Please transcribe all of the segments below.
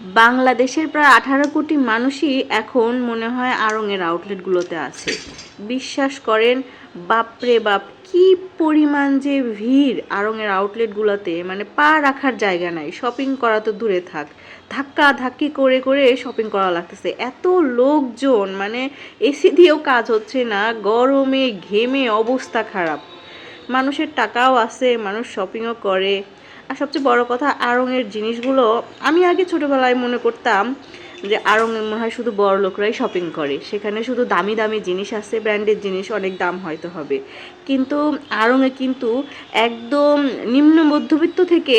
বাংলাদেশের প্রায় আঠারো কোটি মানুষই এখন মনে হয় আড়ংয়ের আউটলেটগুলোতে আছে। বিশ্বাস করেন, বাপরে বাপ, কি পরিমাণ যে ভিড় আড়ংয়ের আউটলেটগুলোতে মানে পা রাখার জায়গা নাই, শপিং করা তো দূরে থাক। ধাক্কা ধাক্কি করে করে শপিং করা লাগতেছে। এত লোকজন মানে এসি দিয়েও কাজ হচ্ছে না, গরমে, ঘেমে অবস্থা খারাপ। মানুষের টাকাও আছে, মানুষ শপিংও করে। আর সবচেয়ে বড় কথা আড়ংয়ের জিনিসগুলো, আমি আগে ছোটোবেলায় মনে করতাম যে আড়ংয়ে মনে হয় শুধু বড় লোকরাই শপিং করে। সেখানে শুধু দামি দামি জিনিস আছে ব্র্যান্ডেড জিনিস অনেক দাম হয়তো হবে। কিন্তু আরঙে কিন্তু একদম নিম্ন মধ্যবিত্ত থেকে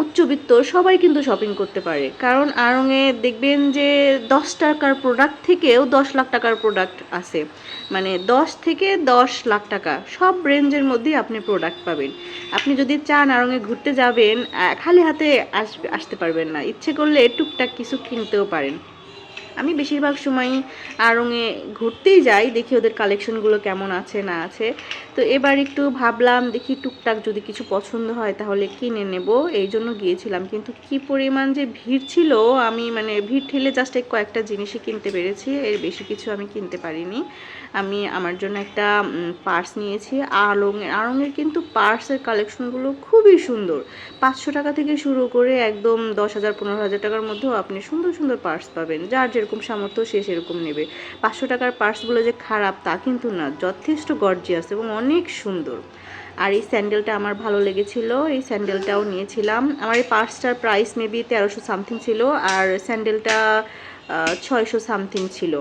উচ্চবিত্ত সবাই কিন্তু শপিং করতে পারে। কারণ আড়ংয়ে দেখবেন যে দশ টাকার প্রোডাক্ট থেকেও দশ লাখ টাকার প্রোডাক্ট আছে। মানে দশ থেকে দশ লাখ টাকা, সব রেঞ্জের মধ্যে আপনি প্রোডাক্ট পাবেন। আপনি যদি চান আড়ংয়ে ঘুরতে যাবেন খালি হাতে আসবে আসতে পারবেন না। ইচ্ছে করলে টুকটাক কিছু কিনতেও পারেন। আমি বেশিরভাগ সময়ই আড়ংয়ে ঘুরতেই যাই, দেখি ওদের কালেকশনগুলো কেমন আছে, না আছে। তো এবার একটু ভাবলাম, দেখি টুকটাক যদি কিছু পছন্দ হয় তাহলে কিনে নেব। এই জন্য গিয়েছিলাম। কিন্তু কি পরিমাণ যে ভিড় ছিল, আমি মানে ভিড় ঠেলে জাস্ট এই কয়েকটা জিনিসই কিনতে পেরেছি। এর বেশি কিছু আমি কিনতে পারিনি। আমি আমার জন্য একটা পার্স নিয়েছি। আড়ংয়ের আড়ংয়ের কিন্তু পার্সের কালেকশনগুলো খুবই সুন্দর। পাঁচশো টাকা থেকে শুরু করে একদম দশ হাজার, পনেরো হাজার টাকার মধ্যেও আপনি সুন্দর সুন্দর পার্স পাবেন। যার যেরকম সামর্থ্য সে সেরকম নেবে। পাঁচশো টাকার পার্সগুলো যে খারাপ তা কিন্তু না, যথেষ্ট গর্জিয়াস এবং অনেক সুন্দর। আর এই স্যান্ডেলটা আমার ভালো লেগেছিল, এই স্যান্ডেলটাও নিয়েছিলাম। আমার এই পার্সটার প্রাইস মেবি তেরোশো সামথিং ছিল আর স্যান্ডেলটা ছয়শো সামথিং ছিল।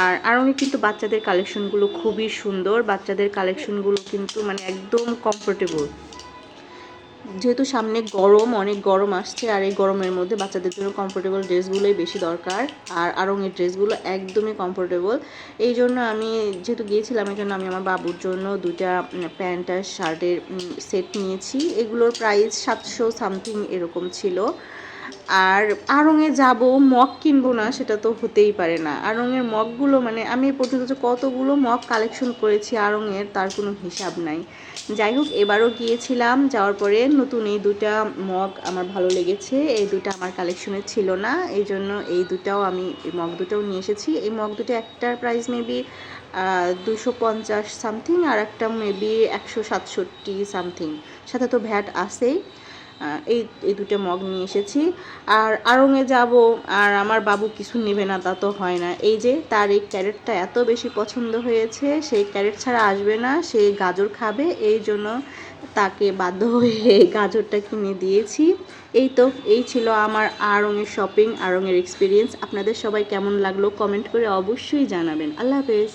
আর আরঙে কিন্তু বাচ্চাদের কালেকশনগুলো খুবই সুন্দর, বাচ্চাদের কালেকশনগুলো কিন্তু মানে একদম কমফোর্টেবল যেহেতু সামনে গরম, অনেক গরম আসছে আর এই গরমের মধ্যে বাচ্চাদের জন্য কমফোর্টেবল ড্রেসগুলোই বেশি দরকার আর আরঙের ড্রেসগুলো একদমই কমফোর্টেবল এই জন্য আমি যেহেতু গিয়েছিলাম, এই জন্য আমি আমার বাবুর জন্য দুটা প্যান্ট আর শার্টের সেট নিয়েছি। এগুলোর প্রাইস সাতশো সামথিং এরকম ছিল। আর আড়ংয়ে যাব মগ কিনবো না সেটা তো হতেই পারে না। আড়ংয়ের মগগুলো মানে আমি পর্যন্ত কতগুলো মগ কালেকশন করেছি আড়ংয়ের তার কোনো হিসাব নাই। যাই হোক এবারও গিয়েছিলাম যাওয়ার পরে নতুন এই দুটা মগ আমার ভালো লেগেছে এই দুটো আমার কালেকশনে ছিল না এই জন্য এই দুটাও আমি এই মগ দুটাও নিয়ে এসেছি। এই মগ দুটো একটার প্রাইস মেবি দুশো পঞ্চাশ সামথিং আর একটা মেবি একশো সাতষট্টি সামথিং সাথে তো ভ্যাট আহ, এই এই দুটো মগ নিয়ে এসেছি। আর আড়ংয়ে যাব, আর আমার বাবু কিছু নেবে না, তা তো হয় না। এই যে, তার এই ক্যারেটটা এত বেশি পছন্দ হয়েছে, সেই ক্যারেট ছাড়া আসবে না, সে গাজর খাবে, এই জন্য তাকে বাধ্য হয়ে গাজরটা কিনে দিয়েছি। এই তো, এই ছিল আমার আড়ংয়ের শপিং আড়ংয়ের এক্সপিরিয়েন্স আপনাদের সবাই কেমন লাগল? কমেন্ট করে অবশ্যই জানাবেন। আল্লাহ হাফেজ।